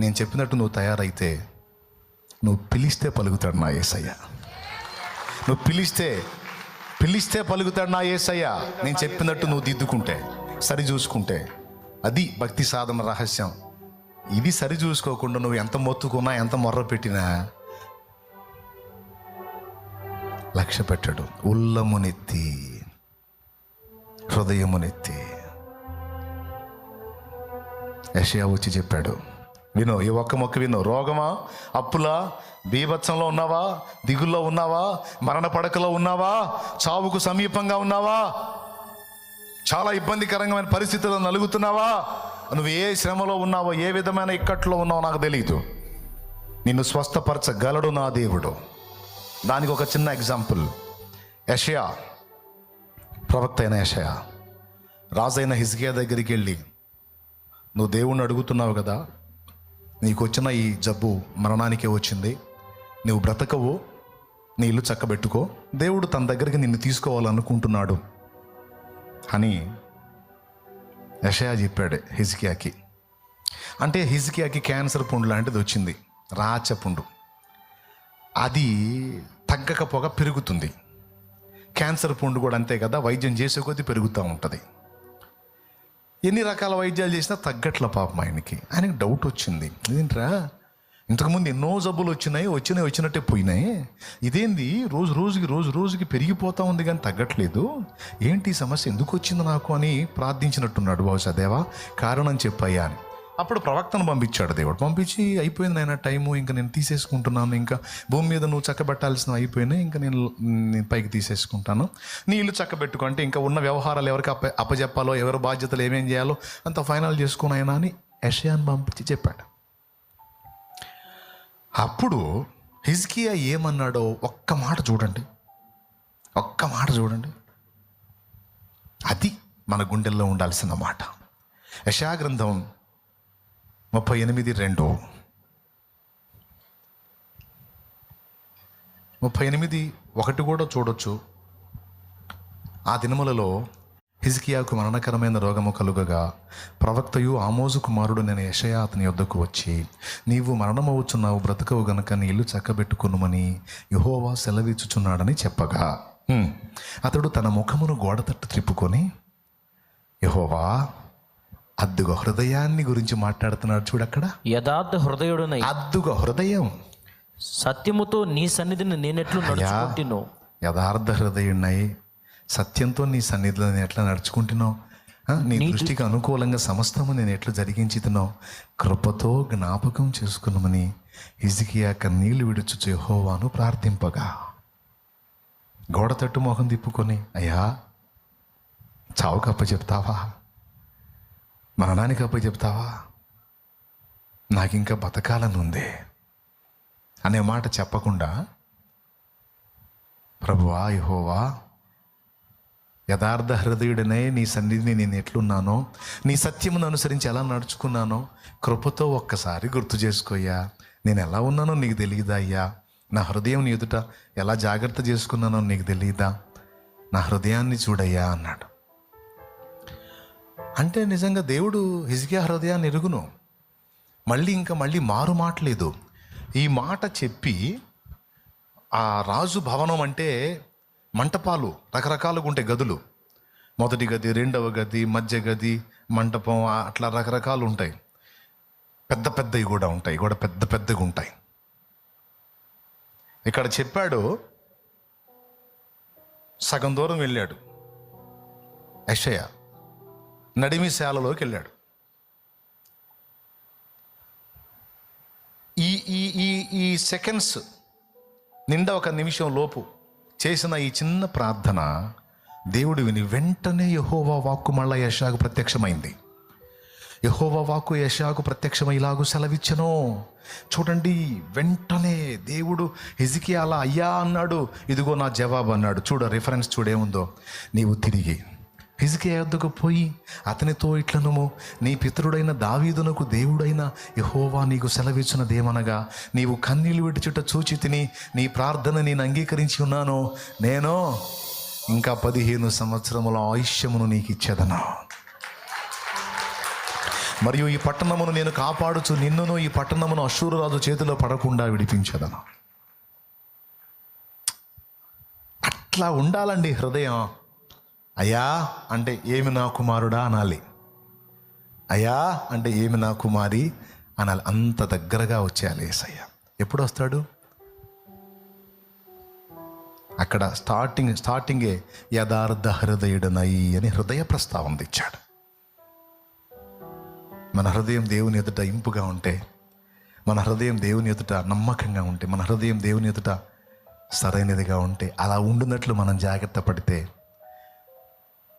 నేను చెప్పినట్టు నువ్వు తయారైతే నువ్వు పిలిస్తే పలుకుతాడు నా ఏసయ్య. నువ్వు పిలిస్తే పిలిస్తే పలుకుతాడు నా ఏసయ్య. నేను చెప్పినట్టు నువ్వు దిద్దుకుంటే సరి చూసుకుంటే అది భక్తి సాధన రహస్యం. ఇది సరి చూసుకోకుండా నువ్వు ఎంత మొత్తుకున్నా ఎంత మొర్ర పెట్టినా లక్ష్య పెట్టడు. ఉల్లమునెత్తి హృదయమునెత్తి యషయా వచ్చి చెప్పాడు విను ఈ ఒక్క మొక్క విను. రోగమా? అప్పులా? బీభత్సంలో ఉన్నావా? దిగుల్లో ఉన్నావా? మరణ పడకలో ఉన్నావా? చావుకు సమీపంగా ఉన్నావా? చాలా ఇబ్బందికరమైన పరిస్థితుల్లో నలుగుతున్నావా? నువ్వు ఏ శ్రమలో ఉన్నావో ఏ విధమైన ఇక్కట్లో ఉన్నావో నాకు తెలియదు నిన్ను స్వస్థపరచగలడు నా దేవుడు. దానికి ఒక చిన్న ఎగ్జాంపుల్. యషయా. ప్రవక్త అయిన యషయా. రాజైన హిజ్కియా దగ్గరికి వెళ్ళి నువ్వు దేవుణ్ణి అడుగుతున్నావు కదా? నీకు వచ్చిన ఈ జబ్బు మరణానికే వచ్చింది. నువ్వు బ్రతకవు నీ ఇల్లు చక్కబెట్టుకో. దేవుడు తన దగ్గరికి నిన్ను తీసుకోవాలనుకుంటున్నాడు. అని యషయా చెప్పాడు హిజికియాకి. అంటే హిజికియాకి క్యాన్సర్ పుండు లాంటిది వచ్చింది. రాచ పుండు. అది తగ్గకపోగా పెరుగుతుంది. క్యాన్సర్ పుండు కూడా అంతే కదా వైద్యం చేసే కొద్దీ పెరుగుతూ ఉంటుంది. ఎన్ని రకాల వైద్యాలు చేసినా తగ్గట్ల పాపం ఆయనకి. ఆయనకి డౌట్ వచ్చింది. ఏంట్రా ఇంతకుముందు ఎన్నో జబ్బులు వచ్చినాయి వచ్చినాయి వచ్చినట్టే పోయినాయి. ఇదేంది? రోజు రోజుకి రోజు రోజుకి పెరిగిపోతా ఉంది కానీ తగ్గట్లేదు. ఏంటి ఈ సమస్య? ఎందుకు వచ్చింది నాకు అని ప్రార్థించినట్టున్నాడు బహుశా దేవా. కారణం చెప్పయ్యా అని. అప్పుడు ప్రవక్తను పంపించాడు దేవుడు. పంపించి అయిపోయింది ఆయన టైము ఇంకా నేను తీసేసుకుంటున్నాను ఇంకా భూమి మీద నువ్వు చక్కబెట్టాల్సిన అయిపోయినాయి ఇంకా నేను పైకి తీసేసుకుంటాను. నీ ఇల్లు చక్కబెట్టుకో అంటే ఇంకా ఉన్న వ్యవహారాలు ఎవరికి అప్ప అప్పచెప్పాలో ఎవరి బాధ్యతలు ఏమేం చేయాలో అంత ఫైనల్ చేసుకుని అయినా అని యషయాన్ని పంపించి చెప్పాడు. అప్పుడు హిజ్కియా ఏమన్నాడో ఒక్క మాట చూడండి. ఒక్క మాట చూడండి. అది మన గుండెల్లో ఉండాల్సిన మాట. యశా గ్రంథం ముప్పై ఎనిమిది రెండు. ముప్పై ఎనిమిది ఒకటి కూడా చూడొచ్చు. ఆ దినములలో హిజ్కియాకు మరణకరమైన రోగము కలుగగా ప్రవక్తయు ఆమోజు కుమారుడు నేను యషయా అతని యొద్దకు వచ్చి నీవు మరణమవుచున్నావు బ్రతకవు గనుక నీ ఇల్లు చక్కబెట్టుకునుమని యహోవా సెలవిచ్చుచున్నాడని చెప్పగా. అతడు తన ముఖమును గోడ తట్టు త్రిప్పుకొని యహోవా అద్దుగ హృదయాన్ని గురించి మాట్లాడుతున్నాడు చూడక్కడ యథార్థ హృదయుడునై. అద్దుగ హృదయం. సత్యముతో నీ సన్నిధిని నేనెట్లు నడుచుకుంటున్నావు యథార్థ హృదయున్నాయి సత్యంతో నీ సన్నిధిలో నేను ఎట్లా నడుచుకుంటున్నావు నీ దృష్టికి అనుకూలంగా సమస్తము నేను ఎట్లా జరిగించుతున్నావు కృపతో జ్ఞాపకం చేసుకున్నామని హిజికియా కన్నీళ్ళు విడుచు యెహోవాను ప్రార్థింపగా. గోడ తట్టు మొహం తిప్పుకొని అయ్యా చావుకు అప్ప చెప్తావా మరణానికి అప్ప చెప్తావా నాకింకా బతకాలని ఉంది అనే మాట చెప్పకుండా ప్రభువా యహోవా యథార్థ హృదయుడనే నీ సన్నిధిని నేను ఎట్లున్నానో నీ సత్యమును అనుసరించి ఎలా నడుచుకున్నానో కృపతో ఒక్కసారి గుర్తు చేసుకోయ్యా. నేను ఎలా ఉన్నానో నీకు తెలియదా అయ్యా? నా హృదయం నీ ఎదుట ఎలా జాగ్రత్త చేసుకున్నానో నీకు తెలియదా నా హృదయాన్ని చూడయ్యా అన్నాడు. అంటే నిజంగా దేవుడు హిజ్కియా హృదయాన్ని ఎరుగును. మళ్ళీ ఇంకా మళ్ళీ మారు మాటలేదు ఈ మాట చెప్పి ఆ రాజు భవనం అంటే మంటపాలు రకరకాలుగా ఉంటాయి గదులు. మొదటి గది రెండవ గది మధ్య గది మంటపం అట్లా రకరకాలు ఉంటాయి. పెద్ద పెద్దవి కూడా ఉంటాయి కూడా పెద్ద పెద్దగా ఉంటాయి. ఇక్కడ చెప్పాడు సగం దూరం వెళ్ళాడు. యషయ నడిమిశాలలోకి వెళ్ళాడు ఈ ఈ ఈ ఈ సెకండ్స్ నిండా ఒక నిమిషం లోపు చేసిన ఈ చిన్న ప్రార్థన దేవుడు విని వెంటనే యహోవా వాక్కు మళ్ళా యశాకు ప్రత్యక్షమైంది. యహోవా వాక్కు యశాకు ప్రత్యక్షమై ఇలాగూ సెలవిచ్చను. చూడండి వెంటనే దేవుడు హిజికి అలా అయ్యా అన్నాడు. ఇదిగో నా జవాబు అన్నాడు. చూడు రిఫరెన్స్ చూడేముందో నీవు తిరిగి హిజ్కియా యొద్దకు పోయి అతనితో ఇట్లనుము నీ పితరుడైన దావీదునకు దేవుడైన యహోవా నీకు సెలవిచ్చిన దేమనగా నీవు కన్నీళ్ళు విడిచుట చూచి తిని నీ ప్రార్థన నేను అంగీకరించి ఉన్నాను. నేను ఇంకా పదిహేను సంవత్సరముల ఆయుష్యమును నీకు ఇచ్చేదనా మరియు ఈ పట్టణమును నేను కాపాడుచు నిన్నును ఈ పట్టణమును అశ్వరరాజు చేతిలో పడకుండా విడిపించదను? అట్లా ఉండాలండి హృదయం. అయ్యా అంటే ఏమి నా కుమారుడా అనాలి. అయ్యా అంటే ఏమి నా కుమారి అనాలి. అంత దగ్గరగా వచ్చేయాలి ఏసయ్య. ఎప్పుడు వస్తాడు? అక్కడ స్టార్టింగ్ స్టార్టింగే యథార్థ హృదయుడనై అని హృదయ ప్రస్తావన తెచ్చాడు. మన హృదయం దేవుని ఎదుట ఇంపుగా ఉంటే మన హృదయం దేవుని ఎదుట నమ్మకంగా ఉంటే మన హృదయం దేవుని ఎదుట సరైనదిగా ఉంటే అలా ఉండినట్లు మనం జాగ్రత్త పడితే